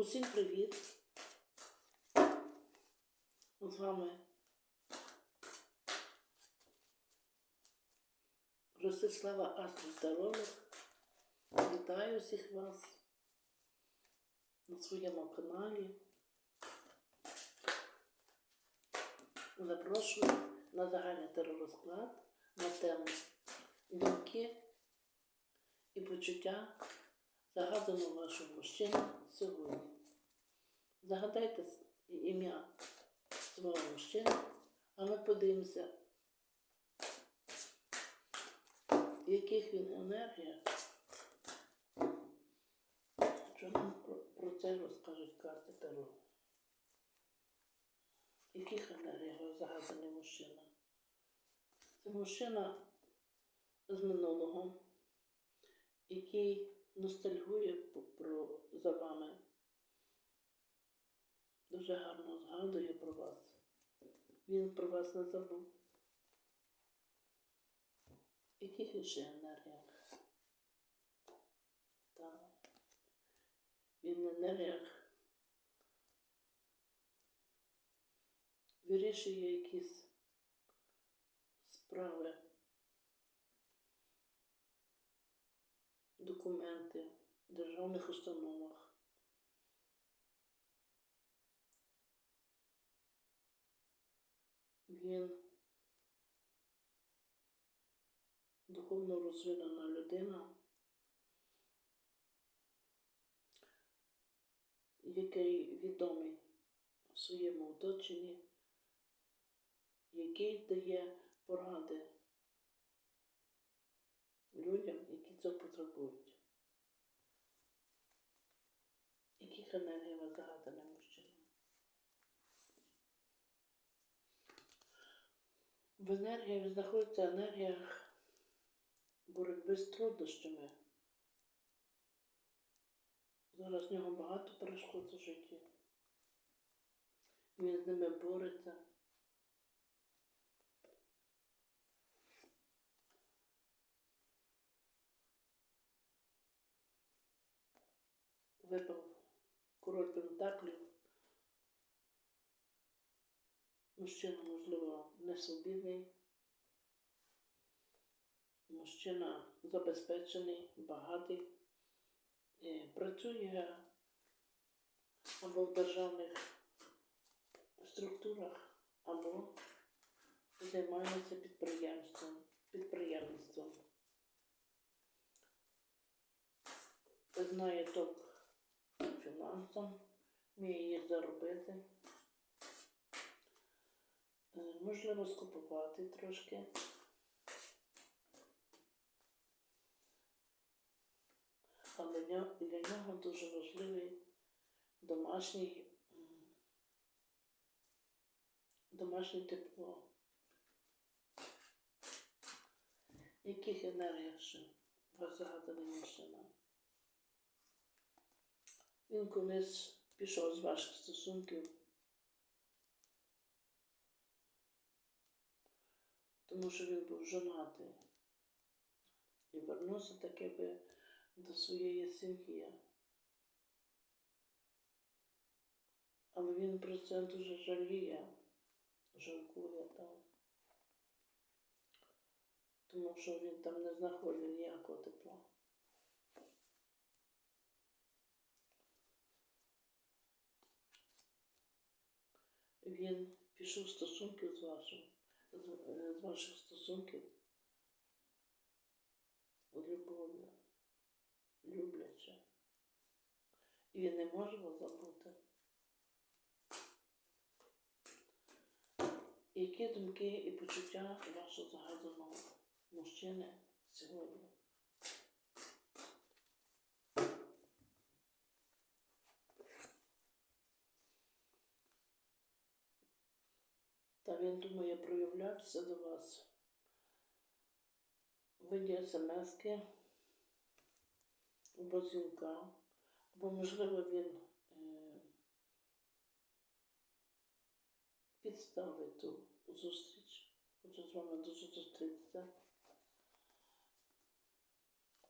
Усім привіт! З вами Ростислава Астротаролог. Вітаю всіх вас на своєму каналі. Запрошую на загальний теророзклад на тему думки і почуття загаданого вашого мужчини сьогодні. Загадайте ім'я свого мужчини, а ми подивимося, в яких він енергіях. Що нам про це розкажуть карти Таро? Яких енергіях загаданий мужчина? Це мужчина з минулого, який ностальгує про, за вами, дуже гарно згадує про вас. Він про вас не забув. Яких іще енергіях? Так. Він енергіях вирішує якісь справи, документи в державних установах. Він духовно розвинена людина, який відомий в своєму оточенні, який дає поради це потребують. Яких енергій ви загаданий мужчина? В енергії знаходиться енергія боротьби з труднощами. Зараз в нього багато перешкод у житті. Він з ними бореться. Випав король пентаклів. Мужчина, можливо, несвобідний. Мужчина забезпечений, багатий, працює або в державних структурах, або займається підприємством, підприємництвом. Знає толк фінансам, вміє їх заробити. Е, Можливо, скупувати трошки. Але для, нього дуже важливий домашній, домашнє тепло. Яких енергіях ще вас загаданий мужчина? Він колись пішов з ваших стосунків, тому що він був жонатий і вернувся таки би до своєї сім'ї. Але він про це дуже жаліє, жалкує там. Тому що він там не знаходить ніякого тепла. Він пішов стосунків з вашим, з, е, ваших стосунків з любов'ю, любляче. І він не може вас забути. Які думки і почуття вашого загаданого мужчини сьогодні? Та він думає проявлятися до вас. Виді смски або дзвінка, або, можливо, він е, підставить ту зустріч. Хочу з вами дуже зустрітися.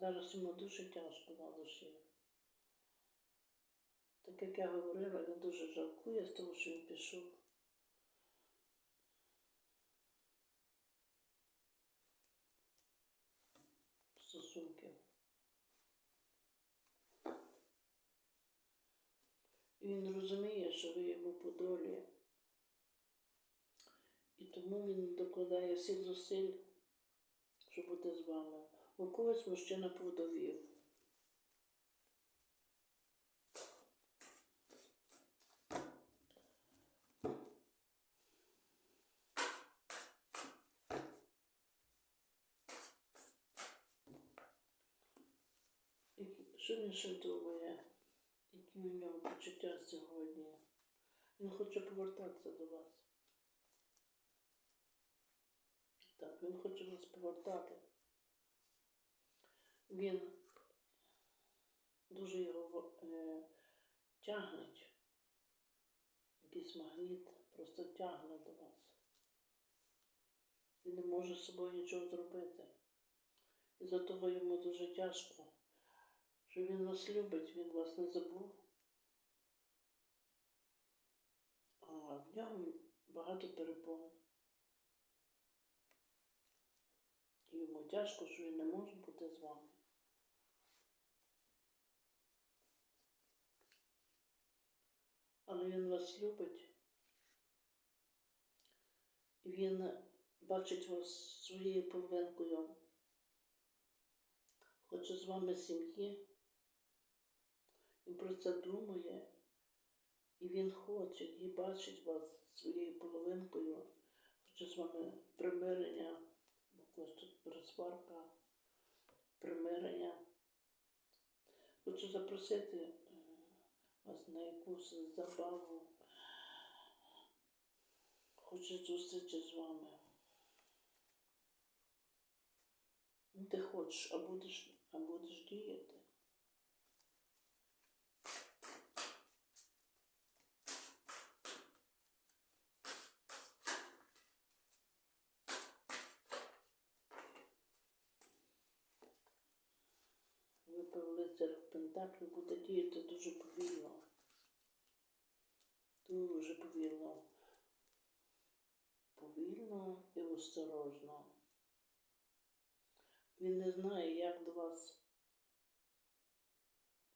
Зараз йому дуже тяжко на душі. Так як я говорила, він дуже жалкує з того, що він пішов. в Стосунки. І він розуміє, що ви йому по долі. І тому він докладає всіх зусиль, щоб бути з вами. У когось мужчина повдовів. І що він ще думає? Які у нього почуття сьогодні? Він хоче повертатися до вас. Так, він хоче вас повертати. Він дуже його е, тягнеть. Якийсь магніт просто тягне до вас. Він не може з собою нічого зробити. І за того йому дуже тяжко, що він вас любить, він вас не забув. А в ньому багато перепон. Йому тяжко, що він не може бути з вами. Але він вас любить. І він бачить вас своєю половинкою. Хоче з вами сім'ї. Він про це думає. І він хоче і бачить вас своєю половинкою. Хоче з вами примирення. Ось тут розсварка, примирення. Хочу запросити е, вас на якусь забаву. Хочу зустрічі з вами. Ти хочеш, а будеш, а будеш діяти. Випав лицар Пентаклі буде діяти дуже повільно. Дуже повільно. Повільно і осторожно. Він не знає, як до вас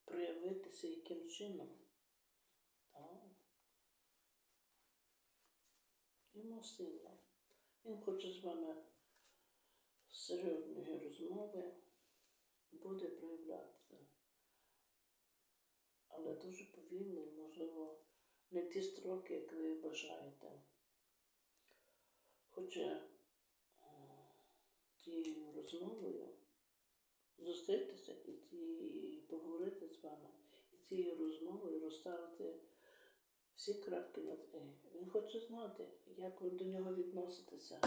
проявитися, яким чином. Так. Йому сильно. Він хоче з вами серйозної розмови буде проявлятися. Але дуже повільно можливо, не ті строки, як ви бажаєте. Хоче е, тією розмовою зустрітися і, ті, поговорити з вами, і цією розмовою розставити всі крапки над «і». Він хоче знати, як ви до нього відноситеся.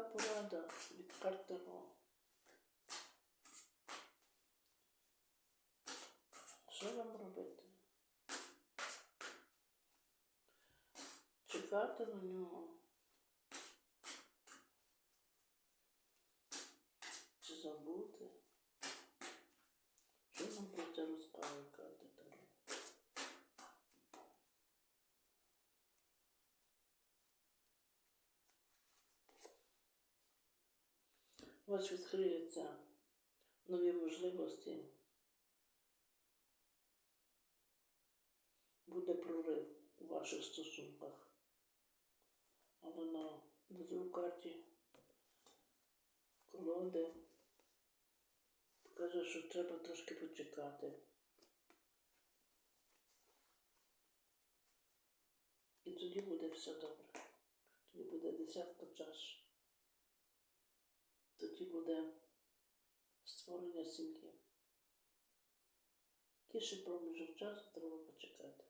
Яка порада від Картеро? Що вам робити? Чекати на нього? Чи забути? Що нам про це розкаже карти Таро? У вас відкриються нові можливості. Буде прорив у ваших стосунках. Але на внизу карті колоди каже, що треба трошки почекати. І тоді буде все добре. Тоді буде десятка чаш. Тоді буде створення сім'ї. Кіше проміжок часу треба почекати.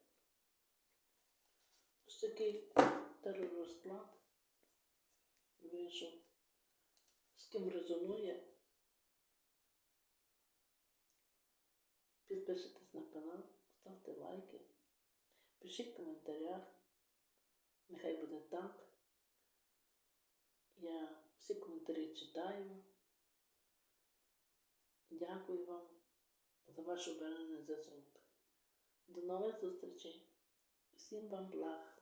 Ось такий теророзклад вийшов. З ким резонує. Підписуйтесь на канал, ставте лайки, пишіть в коментарях. Нехай буде так. Я Всі коментарі читаю. Дякую вам за ваш обережний зв'язок. До нових зустрічей. Всім вам благ.